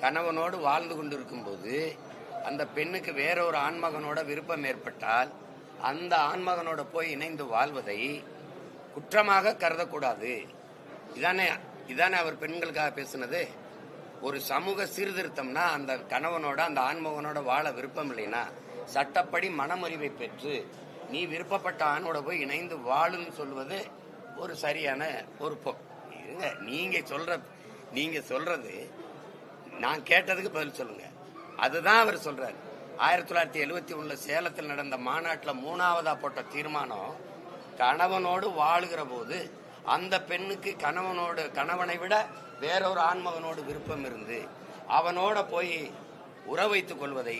கணவனோடு வாழ்ந்து கொண்டிருக்கும் போது அந்த பெண்ணுக்கு வேற ஒரு ஆண்மகனோட விருப்பம் ஏற்பட்டால் அந்த ஆண்மகனோட போய் இணைந்து வாழ்வதை குற்றமாக கருதக்கூடாது. இதானே இதானே அவர் பெண்களுக்காக பேசுனது? ஒரு சமூக சீர்திருத்தம்னா அந்த கணவனோட அந்த ஆண்மகனோட வாழ விருப்பம் இல்லைன்னா சட்டப்படி மனமுறிவை பெற்று நீ விருப்பப்பட்ட ஆணோட போய் இணைந்து வாழுன்னு சொல்வது ஒரு சரியான ஒரு இருங்க நீங்க சொல்ற நீங்க சொல்றது நான் கேட்டதுக்கு பதில் சொல்லுங்க. அதுதான் அவர் சொல்றாரு. ஆயிரத்தி தொள்ளாயிரத்தி எழுபத்தி ஒண்ணுல சேலத்தில் நடந்த மாநாட்டில் மூணாவதா போட்ட தீர்மானம் கணவனோடு வாழுகிற போது அந்த பெண்ணுக்கு கணவனோடு கணவனை விட வேறொரு ஆண்மகனோடு விருப்பம் இருந்து அவனோட போய் உற வைத்துக் கொள்வதை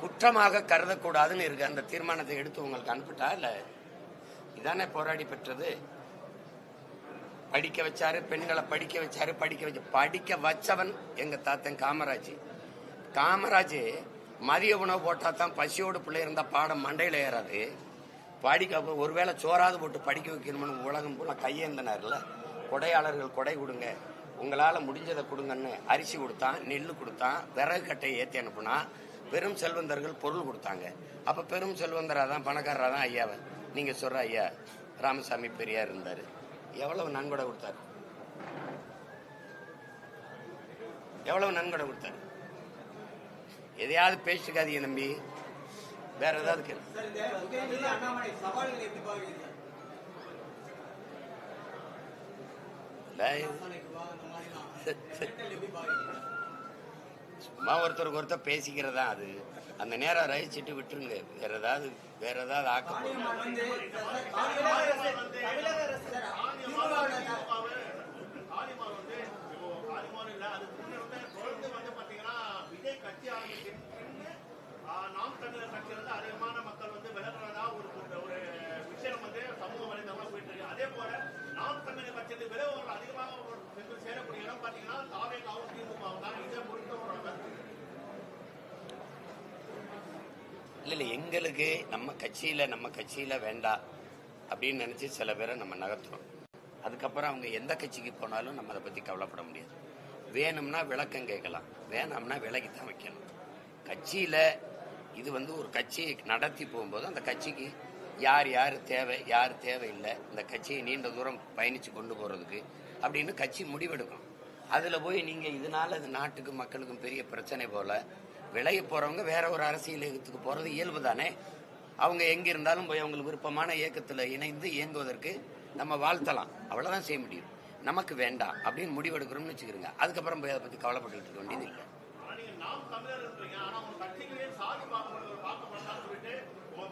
குற்றமாக கருதக்கூடாதுன்னு இருக்கு. அந்த தீர்மானத்தை எடுத்து உங்களுக்கு அனுப்பிட்டா இல்ல? இதானே போராடி பெற்றது? படிக்க வச்சாரு பெண்களை படிக்க வச்சாரு படிக்க வச்ச படிக்க வச்சவன் எங்க தாத்தன் காமராஜ். காமராஜ் மதிய உணவு போட்டா தான் பசியோடு பிள்ளை இருந்தா பாடம் மண்டையில ஏறாது. படிக்க ஒருவேளை சோறாவது போட்டு படிக்க வைக்கணும்னு உலகம் பூரா கையேந்தனார்ல. கொடையாளர்கள் கொடை கொடுங்க. உங்களால முடிஞ்சதை கொடுங்கன்னு அரிசி கொடுத்தான் நெல் கொடுத்தான் விறகு கட்டையை ஏத்தி அனுப்புனா பெரும் செல்வந்தர்கள் பொருள் கொடுத்தாங்க. அப்ப பெரும் செல்வந்தரா தான் பணக்காரரா தான் ஐயாவை. நீங்க சொல்ற ஐயா ராமசாமி பெரியார் இருந்தாரு. எவ்வளவு நன்கொடை கொடுத்தாரு? எவ்வளவு நன்கொடை கொடுத்தாரு? எதையாவது பேசிக்காதீங்க நம்பி வேற ஏதாவது சும்மா ஒருத்தருக்கு ஒருத்தர் பேசிக்கிறதா அது? அந்த நேரம் ரசிச்சுட்டு விட்டுருங்க வேற ஏதாவது வேற ஏதாவது ஆக்க போகுது. தாலிமான் வந்து சார், தாலிமான் தமிழக அரசு சார், திமுகவோட தாலிமான் வந்து இப்போ தாலிமான் இல்ல அது முன்னிருந்த தொடர்ந்து வந்து பாத்தீங்கன்னா விஜய் கட்சி ஆரம்பிச்சு நாம் தமிழர் கட்சியில இருந்து அதிகமான மக்கள் வந்து விலகுறதா ஒரு ஒரு- ஒரு விஷயம் வந்து சமூக வலைதளமா போயிட்டு இருக்கு அதே போல நாம் தமிழர் கட்சியில விலகுவர்கள் அதிகமாக சென்று சேரக்கூடிய இடம் பாத்தீங்கன்னா தாவேகாவும் திமுகவும் தான் இதை பொறுத்த ஒரு கருத்து. இல்ல இல்ல எங்களுக்கு நம்ம கட்சியில நம்ம கட்சியில வேண்டாம் அப்படின்னு நினைச்சு சில பேரை நம்ம நகர்த்துறோம். அதுக்கப்புறம் அவங்க எந்த கட்சிக்கு போனாலும் நம்ம அதை பத்தி கவலைப்பட முடியாது. வேணும்னா விளக்கம் கேட்கலாம். வேணாம்னா விலகி தான் வைக்கணும். கட்சியில இது வந்து ஒரு கட்சி நடத்தி போகும்போது அந்த கட்சிக்கு யார் யார் தேவை யார் தேவையில்லை இந்த கட்சியை நீண்ட தூரம் பயணிச்சு கொண்டு போறதுக்கு அப்படின்னு கட்சி முடிவெடுக்கும். அதுல போய் நீங்க இதனால அது நாட்டுக்கும் மக்களுக்கும் பெரிய பிரச்சனை போல விளைய போறவங்க வேற ஒரு அரசியல் இயக்கத்துக்கு போறது இயல்பு தானே? அவங்க எங்க இருந்தாலும் போய் அவங்களுக்கு விருப்பமான இயக்கத்துல இணைந்து இயங்குவதற்கு நம்ம வாழ்த்தலாம். அவ்வளவுதான் செய்ய முடியும். நமக்கு வேண்டாம் அப்படின்னு முடிவெடுக்கிறோம்னு வச்சுக்கிறோங்க. அதுக்கப்புறம் போய் அதை பத்தி கவலைப்பட்டுக்கிட்டு இருக்க வேண்டியது இல்லை.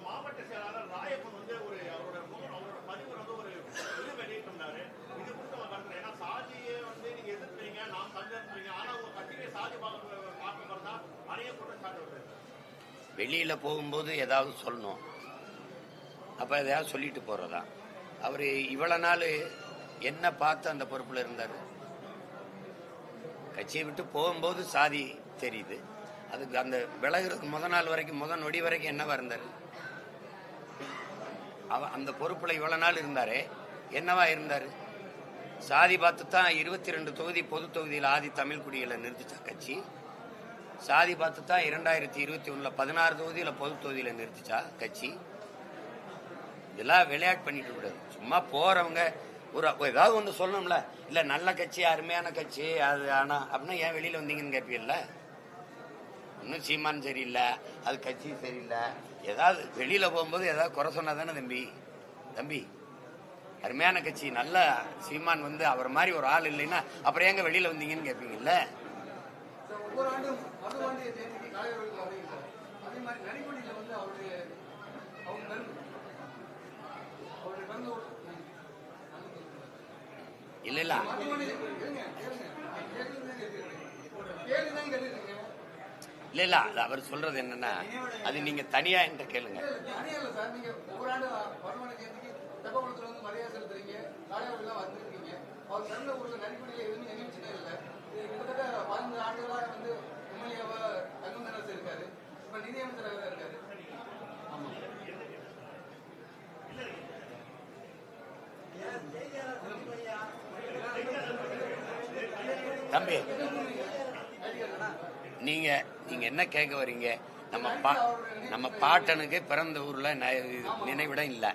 மாவட்ட செயலாளர் ராயப்பன் வந்து ஒரு அவரோட முகம் அவரோட பதிவு வந்து ஒரு வெளியில போகும்போது ஏதாவது சொல்லணும். அப்ப எதாவது சொல்லிட்டு போறதா? அவரு இவ்வளவு நாள் என்ன பார்த்து அந்த பொறுப்புல இருந்தாரு? கட்சியை விட்டு போகும்போது சாதி தெரியுது. அதுக்கு அந்த விலகிறதுக்கு முத நாள் வரைக்கும் முத நொடி வரைக்கும் என்னவா இருந்தாரு? அவ அந்த பொறுப்புல இவ்வளவு நாள் இருந்தாரே என்னவா இருந்தாரு? சாதி பார்த்து தான் இருபத்தி ரெண்டு தொகுதி பொது தொகுதியில் ஆதி தமிழ் குடிகளை நிறுத்திச்சா கட்சி. சாதி பார்த்து தான் இரண்டாயிரத்தி இருபத்தி ஒண்ணுல பதினாறு தொகுதியில பொது தொகுதியில நிறுத்திச்சா கட்சி. இதெல்லாம் விளையாட்டு பண்ணிட்டு கூடாது. சும்மா போறவங்க ஒரு ஏதாவது ஒன்று சொல்லணும்ல. இல்ல நல்ல கட்சி அருமையான கட்சி அது ஆனா அப்படின்னா ஏன் வெளியில வந்தீங்கன்னு கேட்பீங்கல்ல? இன்னும் சீமான் சரியில்லை அது கட்சி சரியில்லை. ஏதாவது வெளியில போகும்போது ஏதாவது குறை சொன்னா தானே தம்பி? தம்பி அருமையான கட்சி நல்ல சீமான் வந்து அவர் மாதிரி ஒரு ஆள் இல்லைன்னா அப்புறம் ஏங்க வெளியில வந்தீங்கன்னு கேட்பீங்கல்ல? ஒவ்வொரு ஆண்டும் மதுவாண்டி ஜெயந்திக்கு கலைஞர்கள் வரீங்க அதே மாதிரி நரிக்குடியில் வந்து அவருடைய அவங்க கருத்து அவருடைய கருத்து இல்ல இல்ல. இல்ல இல்ல. அது அவர் சொல்றது என்னன்னா அது நீங்க தனியா என்கிட்ட கேளுங்க. வந்து மரியாதை செலுத்துறீங்க. காளையாவெல்லாம் வந்திருக்கீங்க. அவர் பிறந்த ஊர்ல நரிக்குடியில எதுவுமே நிகழ்ச்சியே இல்லை. கிட்டத்தட்ட பதினஞ்சு ஆண்டுகளாக வந்து எம்எல்ஏவா தங்கம் தனசு இருக்காரு இப்ப நிதியமைச்சராக இருக்காரு. தம்பி நீங்க நீங்க என்ன கேட்க வர்றீங்க நம்ம பா நம்ம பாட்டனுக்கு பிறந்த ஊர்ல நினைவிடம் இல்ல.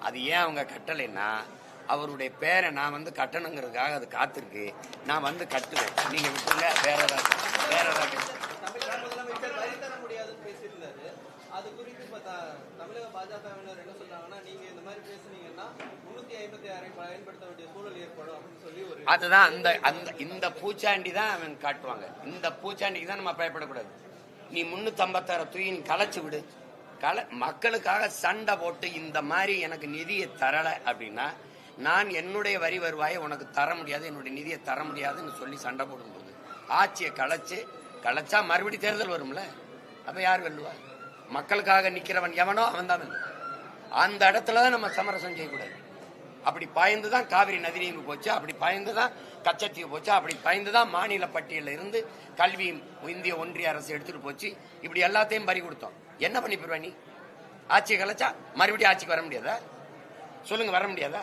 அது ஏன் அவங்க கட்டலைன்னா அவருடைய பேரை நான் வந்து கட்டணுங்கிறதுக்காக அது காத்திருக்கு. நான் வந்து கட்டுவேன். நீங்க விட்டுங்க வேற ஏதாவது வேற ஏதாவது அது குறித்து தமிழக பாஜகவினர் என்ன சொல்றாங்கன்னா நீங்க இந்த மாதிரி பேசுனீங்கன்னா முன்னூத்தி ஐம்பத்தி ஆறை பயன்படுத்த வேண்டிய சூழல் ஏற்படும் அப்படின்னு சொல்லி ஒரு அதுதான் அந்த அந்த இந்த பூச்சாண்டி தான் அவன் காட்டுவாங்க. இந்த பூச்சாண்டிக்கு தான் நம்ம பயப்படக்கூடாது. நீ முன்னூத்தம்பத்தாறு தூக்கி நீ களைச்சு விடு. கல மக்களுக்காக சண்டை போட்டு இந்த மாதிரி எனக்கு நிதியை தரலை அப்படின்னா நான் என்னுடைய வரி வருவாயை உனக்கு தர முடியாது என்னுடைய நிதியை தர முடியாதுன்னு சொல்லி சண்டை போடும்போது ஆட்சியை களைச்சு களைச்சா மறுபடி தேர்தல் வரும்ல? அப்ப யார் வெல்லுவா? மக்களுக்காக நிக்கிறவன் எவனோ அவன் தான் வெல்லுவான். அந்த இடத்துல தான் நம்ம சமரசம் செய்யக்கூடாது. அப்படி பாய்ந்து தான் காவிரி நதிநீர் போச்சு அப்படி பாய்ந்து தான் கச்சத்தீவு போச்சு அப்படி பாய்ந்து தான் மாநில பட்டியலில் இருந்து கல்வி இந்திய ஒன்றிய அரசு எடுத்துட்டு போச்சு. இப்படி எல்லாத்தையும் பறி கொடுத்தோம். என்ன பண்ணி நீ? ஆட்சியை கலைச்சா மறுபடியும் ஆட்சிக்கு வர முடியாதா? சொல்லுங்க வர முடியாதா?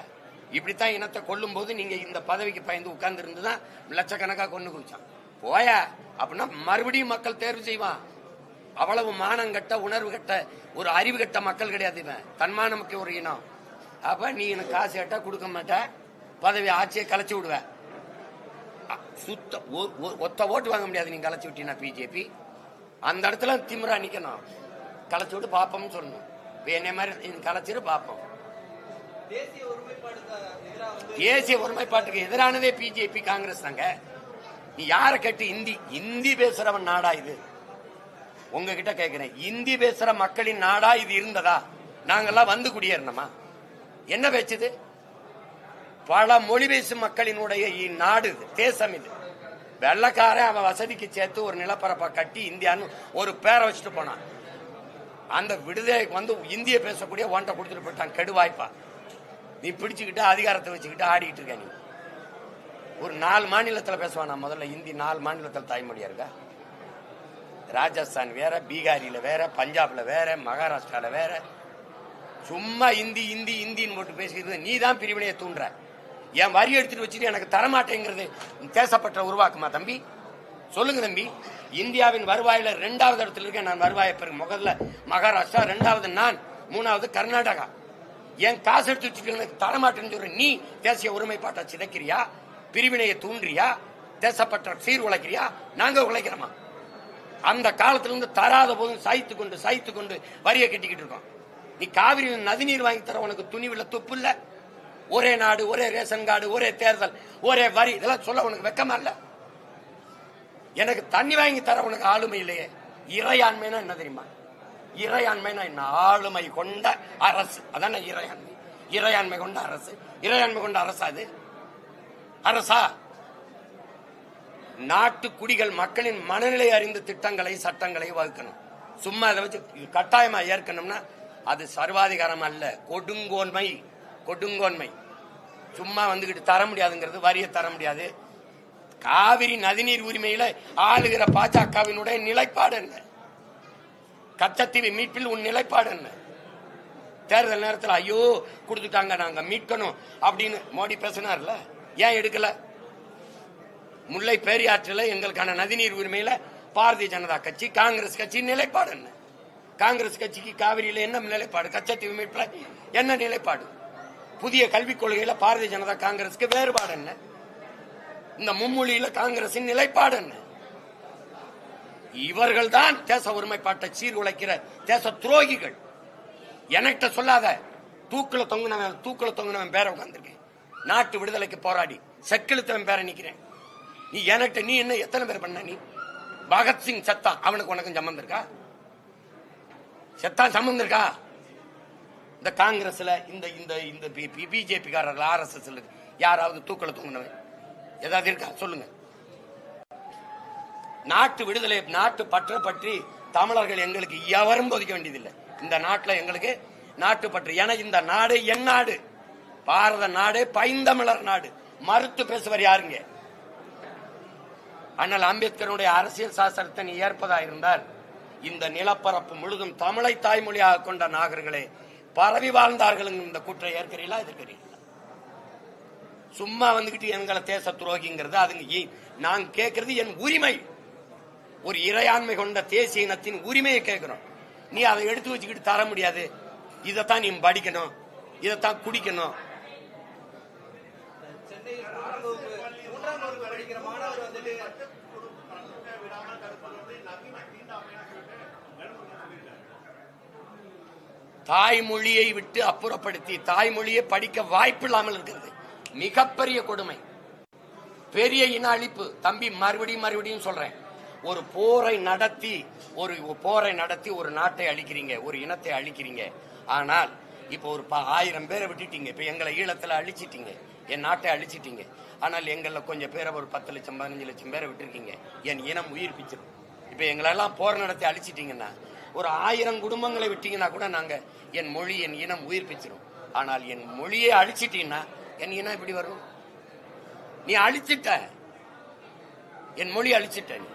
இப்படித்தான் இனத்தை கொல்லும் போது நீங்க இந்த பதவிக்கு பயந்து உட்கார்ந்து இருந்துதான் லட்சக்கணக்கா கொண்டு குவிச்சான். போய? அப்படின்னா மறுபடியும் மக்கள் தேர்வு செய்வான். அவ்வளவு மானம் கட்ட உணர்வு கட்ட ஒரு அறிவு கட்ட மக்கள் கிடையாது இவன். தன்மானமுக்கு ஒரு இனம். அப்ப நீ எனக்கு காசு கேட்டா கொடுக்க மாட்ட. பதவி ஆட்சியை கலைச்சு விடுவ. சுத்த ஒ- ஒ- ஒத்த ஓட்டு வாங்க முடியாது. நீ கலைச்சு விட்டீங்கன்னா பிஜேபி. அந்த இடத்துல திமிரா நிக்கணும். கலைச்சு விட்டு பாப்போம்னு சொல்லணும். இப்ப என்னை மாதிரி நீ கலைச்சிரு பாப்போம். தேசிய ஒருமைப்பாட்டுக்கு எதிரானதே பிஜேபி காங்கிரஸ் தாங்க. நீ யாரை கேட்டு இந்தி? இந்தி பேசுறவன் நாடா இது. உங்ககிட்ட கேக்குறேன். இந்தி பேசுற மக்களின் நாடா இது இருந்ததா? நாங்கெல்லாம் வந்து குடியேறணுமா? என்ன பேச்சுது? பல மொழி பேசும் மக்களினுடைய இந்நாடு இது தேசம் இது. வெள்ளக்காரன் அவன் வசதிக்கு சேர்த்து ஒரு நிலப்பரப்பை கட்டி இந்தியான்னு ஒரு பேரை வச்சுட்டு போனான். அந்த விடுதலைக்கு வந்து இந்திய பேசக்கூடிய ஓன்ட்ட கொடுத்துட்டு போயிட்டான் கெடுவாய்ப்பா. நீ பிடிச்சுக்கிட்டு அதிகாரத்தை வச்சுக்கிட்டு ஆடிட்டு இருக்க நீ. ஒரு நாலு மாநிலத்தில் பேசுவான் நான் முதல்ல? இந்தி நாலு மாநிலத்தில் தாய்மொழியா இருக்கா? ராஜஸ்தான் வேற பீகாரியில் வேற பஞ்சாப்ல வேற மகாராஷ்டிரால வேற. சும்மா இந்தி இந்தி இந்தின்னு போட்டு பேசிக்கிறது நீ தான் பிரிவினையை தூண்டுற. என் வரி எடுத்துட்டு வச்சுட்டு எனக்கு தரமாட்டேங்கிறது பேசப்பட்ட உருவாக்குமா தம்பி? சொல்லுங்க தம்பி. இந்தியாவின் வருவாயில ரெண்டாவது இடத்துல இருக்கேன். நான் வருவாயை பிறகு முதல்ல மகாராஷ்டிரா ரெண்டாவது நான் மூணாவது கர்நாடகா. என் காசு எடுத்து வச்சுட்டு எனக்கு தரமாட்டேன்னு சொல்ற நீ தேசிய ஒருமைப்பாட்டை சிதைக்கிறியா? பிரிவினையை தூண்டுறியா? தேசப்பட்ட சீர் உழைக்கிறியா? நாங்க உழைக்கிறோமா? அந்த காலத்திலிருந்து தராத போதும் சாய்த்து கொண்டு சாய்த்து கொண்டு வரியை கட்டிக்கிட்டு இருக்கோம். நீ காவிரி நதிநீர் வாங்கி தர உனக்கு துணிவில் துப்பு இல்ல. ஒரே நாடு ஒரே ரேஷன் கார்டு ஒரே தேர்தல் ஒரே வரி. இதெல்லாம் சொல்ல உனக்கு வெக்கமா இல்ல? எனக்கு தண்ணி வாங்கி தர உனக்கு ஆளுமை இல்லையே. இறையாண்மைனா என்ன தெரியுமா? இறையாண்மைனா ஆளுமை கொண்ட அரசு. அதான இறையாண்மை? இறையாண்மை கொண்ட அரசு. இறையாண்மை கொண்ட அரசா அது? அரசா? நாட்டு குடிகள் மக்களின் மனநிலை அறிந்து திட்டங்களை சட்டங்களை வகுக்கணும். சும்மா அதை வச்சு கட்டாயமா ஏற்கனம்னா அது சர்வாதிகாரம் அல்ல. கொடுங்கோன்மை. கொடுங்கோன்மை. சும்மா வந்துகிட்டு தர முடியாதுங்கிறது வரியை தர முடியாது. காவிரி நதிநீர் உரிமையில ஆளுகிற பாஜகவினுடைய நிலைப்பாடு என்ன? கச்சத்தீவு மீட்பில் உன் நிலைப்பாடு என்ன? தேர்தல் நேரத்தில் ஐயோ கொடுத்துட்டாங்க நாங்க மீட்கணும் அப்படின்னு மோடி பேசினார்ல? ஏன் எடுக்கல? முல்லை பெரியாற்றில் எங்களுக்கான நதிநீர் உரிமையில பாரதிய ஜனதா கட்சி காங்கிரஸ் கட்சி நிலைப்பாடு என்ன? காங்கிரஸ் கட்சிக்கு காவிரியில என்ன நிலைப்பாடு? கச்சத்தீவு மீட்பில் என்ன நிலைப்பாடு? புதிய கல்விக் கொள்கையில பாரதிய ஜனதா காங்கிரஸ்க்கு வேறுபாடு என்ன? இந்த மும்மொழியில காங்கிரசின் நிலைப்பாடு என்ன? இவர்கள் தான் தேச ஒருமைப்பாட்டை சீர்குலைக்கிற தேச துரோகிகள். எனக்கிட்ட சொல்லாத தூக்கில் தொங்குனவன் தூக்கில் தொங்குனவன் பேர உட்காந்துருக்கேன் நாட்டு விடுதலைக்கு போராடி செக்கிழுத்தவன் பேர நிற்கிறேன் நீ எனக்கிட்ட நீ என்ன எத்தனை பேர் பண்ண நீ? பகத்சிங் செத்தான் அவனுக்கு உனக்கும் சம்மந்தம் இருக்கா? செத்தான் சம்மந்தம் இருக்கா? இந்த காங்கிரஸ்ல இந்த இந்த இந்த பிஜேபி காரர்கள் ஆர் யாராவது தூக்கில் தூங்கினவன்? ஏதாவது இருக்கா? சொல்லுங்க. நாட்டு விடுதலை நாட்டு பற்ற பற்றி தமிழர்கள் எங்களுக்கு எவரும் போதிக்க வேண்டியதில்லை. இந்த நாட்டில் எங்களுக்கு நாட்டு பற்று. என இந்த நாடு என் நாடு. பாரத நாடு பைந்தமிழர் நாடு. மறுத்து பேசுவர் யாருங்க? அண்ணல் அம்பேத்கருடைய அரசியல் சாசனத்தை நீ இருந்தால் இந்த நிலப்பரப்பு முழுதும் தமிழை தாய்மொழியாக கொண்ட நாகர்களே பரவி வாழ்ந்தார்கள் இந்த கூற்றை ஏற்கிறீங்களா எதிர்க்கிறீங்களா சும்மா வந்துகிட்டு எங்களை தேச துரோகிங்கிறது அதுங்க நான் கேட்கறது என் உரிமை. ஒரு இறையாண்மை கொண்ட தேசிய இனத்தின் உரிமையை கேட்கிறோம். நீ அதை எடுத்து வச்சுக்கிட்டு தர முடியாது. இதைத்தான் நீ படிக்கணும் இதைத்தான் குடிக்கணும். தாய்மொழியை விட்டு அப்புறப்படுத்தி தாய்மொழியை படிக்க வாய்ப்பில்லாமல் இருக்கிறது. மிகப்பெரிய கொடுமை. பெரிய இன அழிப்பு. தம்பி மறுபடியும் மறுபடியும் சொல்றேன். ஒரு போரை நடத்தி ஒரு போரை நடத்தி ஒரு நாட்டை அழிக்கிறீங்க ஒரு இனத்தை அழிக்கிறீங்க. ஆனால் இப்போ ஒரு ப- ஆயிரம் பேரை விட்டுட்டீங்க. இப்போ எங்களை ஈழத்தில் அழிச்சிட்டீங்க. என் நாட்டை அழிச்சிட்டீங்க. ஆனால் எங்களில் கொஞ்சம் பேரை ஒரு பத்து லட்சம் பதினஞ்சு லட்சம் பேரை விட்டுருக்கீங்க. என் இனம் உயிர்ப்பிச்சிடும் இப்போ எங்களெல்லாம் போர் நடத்தி அழிச்சிட்டீங்கன்னா ஒரு ஆயிரம் குடும்பங்களை விட்டீங்கன்னா கூட நாங்கள் என் மொழி என் இனம் உயிர்ப்பிச்சிடும் ஆனால் என் மொழியை அழிச்சிட்டீங்கன்னா என் இனம் இப்படி வரும். நீ அழிச்சிட்ட. என் மொழி அழிச்சிட்ட நீ.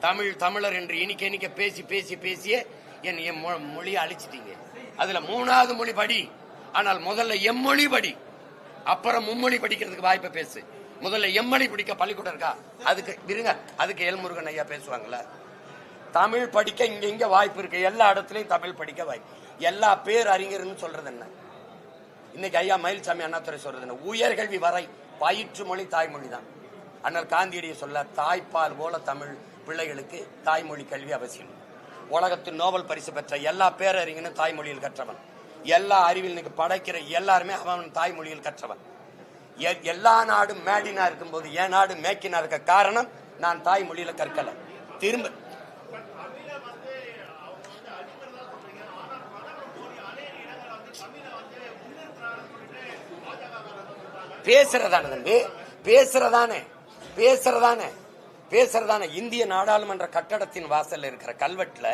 தமிழ் தமிழர் என்று இனிக்க இனிக்க பேசி பேசி பேசியே என் என் மொ- மொழியை அழிச்சிட்டீங்க. அதுல மூணாவது மொழி படி. ஆனால் முதல்ல எம்மொழி படி. அப்புறம் மும்மொழி படிக்கிறதுக்கு வாய்ப்பை பேசு. முதல்ல எம்மொழி படிக்க பள்ளிக்கூடம் இருக்கா? அதுக்கு இருங்க. அதுக்கு எல்முருகன் ஐயா பேசுவாங்களா தமிழ் படிக்க இங்க இங்க வாய்ப்பு இருக்கு. எல்லா இடத்துலயும் தமிழ் படிக்க வாய்ப்பு. எல்லா பேர் அறிஞர்னு சொல்றது என்ன? இன்னைக்கு ஐயா மயில்சாமி அண்ணாத்துறை சொல்றது என்ன? உயர்கல்வி வரை பயிற்று மொழி தாய்மொழி தான் அண்ணல் காந்தியடியை சொல்ல தாய்ப்பால் போல தமிழ் பிள்ளைகளுக்கு தாய்மொழி கல்வி அவசியம். உலகத்தின் நோபல் பரிசு பெற்ற எல்லா பேரறிஞனும் தாய்மொழியில் கற்றவன். எல்லா அறிவில் படைக்கிற எல்லாருமே அவன் தாய்மொழியில் கற்றவன். எ- எல்லா நாடும் மேடினா இருக்கும்போது என் நாடு மேக்கினா இருக்க காரணம் நான் தாய்மொழியில கற்கல. திரும்ப பேசுறதானே தம்பி? பேசுறதானே. பேசுறதானே. பேசுறதான இந்திய நாடாளுமன்ற கட்டடத்தின் வாசல்ல இருக்கிற கல்வெட்டுல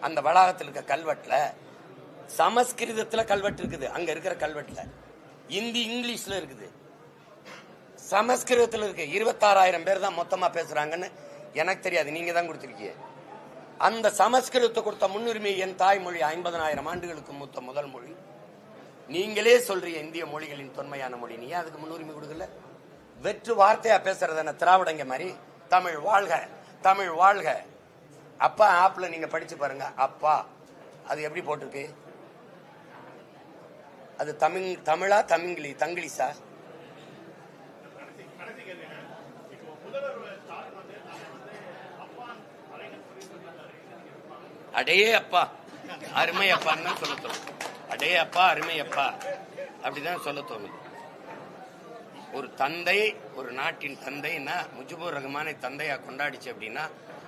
அந்த வளாகத்தில் இருக்கிற கல்வெட்டுல சமஸ்கிருதத்துல கல்வெட்டு இருக்குது. அங்க இருக்கிற கல்வெட்டுல. இந்தி இங்கிலீஷ்ல இருக்குது. சமஸ்கிருதத்துல இருக்கு. இருபத்தாறாயிரம் பேர் தான் மொத்தமா பேசுறாங்கன்னு எனக்கு தெரியாது. நீங்க தான் கொடுத்துருக்கீங்க. அந்த சமஸ்கிருதத்தை கொடுத்த முன்னுரிமை என் தாய்மொழி ஐம்பதனாயிரம் ஆண்டுகளுக்கு மூத்த முதல் மொழி. நீங்களே சொல்றீங்க இந்திய மொழிகளின் தொன்மையான மொழி. நீ அதுக்கு முன்னுரிமை கொடுக்கல? வெற்று வார்த்தையா பேசுறது என்ன திராவிடங்க மாதிரி தமிழ் வாழ்க தமிழ் வாழ்க. அப்பா ஆப்ல நீங்க படிச்சு பாருங்க. அப்பா. அது எப்படி போட்டிருக்கு? அது தமிழ் தமிழா தமிங்கிலி தங்கிலீஷா? அடே அப்பா. அருமை அப்பான்னு தான் சொல்ல தோணும். அடே அப்பா அருமை அப்பா அப்படிதான் சொல்ல தோணுது. ஒரு தந்தை ஒரு நாட்டின் தந்தைன்னா முஜிபுர் ரஹ்மானை தந்தையா கொண்டாடிச்சு அப்படின்னா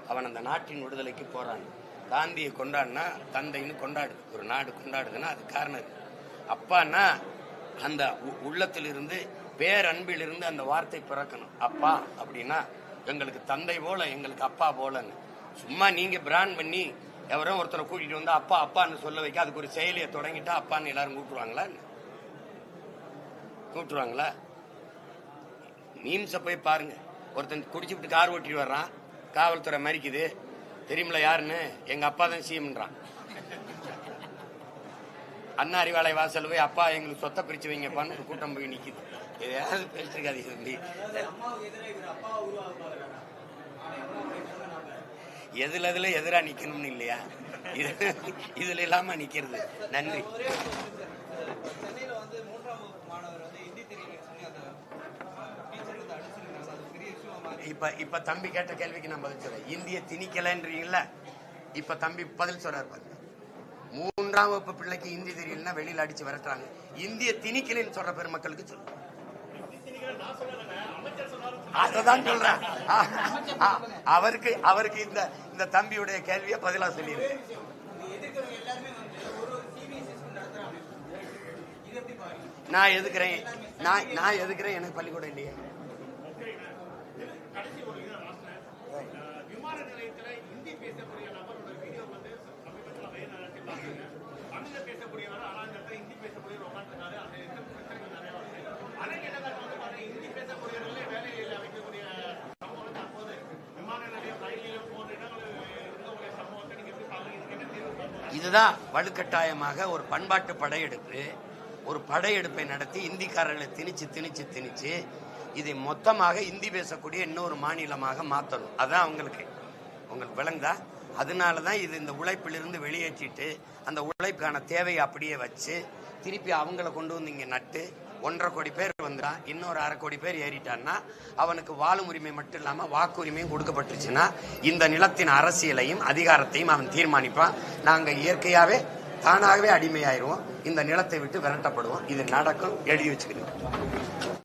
அவன் அந்த நாட்டின் விடுதலைக்கு போறான். காந்தியை கொண்டாடினா தந்தைன்னு கொண்டாடுது. ஒரு நாடு கொண்டாடுதுன்னா அது காரணம் அப்பான்னா அந்த உ- உள்ளத்திலிருந்து பேரன்பிலிருந்து அந்த வார்த்தை பிறக்கணும். அப்பா அப்படின்னா எங்களுக்கு தந்தை போல எங்களுக்கு அப்பா போலன்னு. சும்மா நீங்க பிராண்ட் பண்ணி எவரோ ஒருத்தரை கூட்டிட்டு வந்து அப்பா அப்பான்னு சொல்ல வைக்க அதுக்கு ஒரு செயலியை தொடங்கிட்டா அப்பான்னு எல்லாரும் கூப்பிடுவாங்களா கூப்பிட்டுருவாங்களா? மீம்ஸை போய் பாருங்க. ஒருத்தன் குடிச்சுட்டு கார் ஓட்டிட்டு வர்றான். காவல்துறை மறிக்குது. தெரியுமில யாருன்னு? எங்க அப்பா தான் சிஎம்ன்றான் அண்ணா அறிவாலய வாசல் போய் அப்பா எங்களுக்கு சொத்தை பிரிச்சு வைங்கப்பான்னு ஒரு கூட்டம் போய் நிக்குது. எதையாவது பேசிருக்காதீங்க தம்பி. எதுல எதுல எதிரா நிக்கணும்னு இல்லையா? இது- இதுல இல்லாம நிக்கிறது. நன்றி ஒரே ஒரு question sir. சென்னையில வந்து மூன்றாம் வகுப்பு மாணவர் வந்து ஹிந்தி தெரியலன்னு சொல்லி அந்த டீச்சர் வந்து அடிச்சிருக்காங்க அது பெரிய இஷ்யூ மாதிரி இப்ப இப்ப தம்பி கேட்ட கேள்விக்கு நான் பதில் சொல்றேன். இந்திய திணிக்கலன்றீங்கல்ல இப்ப தம்பி பதில் சொல்றாரு பாருங்க. மூன்றாம் வகுப்பு பிள்ளைக்கு இந்தி தெரியலன்னா வெளியில அடிச்சு விரட்டுறாங்க. இந்திய திணிக்கலைன்னு சொல்ற பெருமக்களுக்கு சொல்லு. அததான் சொல்றேன். ஆ, அவருக்கு அவருக்கு இந்த இந்த தம்பியுடைய கேள்வியை பதிலா சொல்லியிருக்கு நான் எதுக்குறேன்? நான் நான் எதுக்குறேன்? எனக்கு பள்ளிக்கூடம் இல்லையே விமான நிலையத்துல ஹிந்தி பேசக்கூடிய நபரோட வீடியோ வந்து சமீபத்தில் வயநாட்டில் தமிழ்ல பேசக்கூடியவர் ஆனால் இந்த இடத்துல ஹிந்தி பேசக்கூடிய உட்காந்துருக்காரு பிரச்சனைகள் நிறைய வருது. வந்து பாருங்க ஹிந்தி பேசக்கூடியவர்களே வேலையில் சம்பவம் தற்போது விமான நிலையம் ரயிலிலும் போன்ற இடங்களில் இருக்கக்கூடிய சம்பவத்தை எப்படி என்ன தீர்வு இதுதான் வலுக்கட்டாயமாக ஒரு பண்பாட்டு படையெடுப்பு. ஒரு படையெடுப்பை நடத்தி இந்திக்காரர்களை திணிச்சு திணிச்சு திணிச்சு இதை மொத்தமாக இந்தி பேசக்கூடிய இன்னொரு மாநிலமாக மாற்றணும் அதுதான் அவங்களுக்கு உங்களுக்கு விளங்குதா? அதனால தான் இது இந்த உழைப்பிலிருந்து வெளியேற்றிட்டு அந்த உழைப்புக்கான தேவையை அப்படியே வச்சு திருப்பி அவங்கள கொண்டு வந்து இங்கே நட்டு ஒன்றரை கோடி பேர் வந்துட்டான் இன்னொரு அரை கோடி பேர் ஏறிட்டான்னா அவனுக்கு வாழும் உரிமை மட்டும் இல்லாமல் வாக்குரிமையும் கொடுக்கப்பட்டுருச்சுன்னா இந்த நிலத்தின் அரசியலையும் அதிகாரத்தையும் அவன் தீர்மானிப்பான். நாங்கள் இயற்கையாகவே தானாகவே அடிமையாயிருவோம். இந்த நிலத்தை விட்டு விரட்டப்படுவோம். இது நடக்கும். எழுதி வச்சுக்கிறேன்.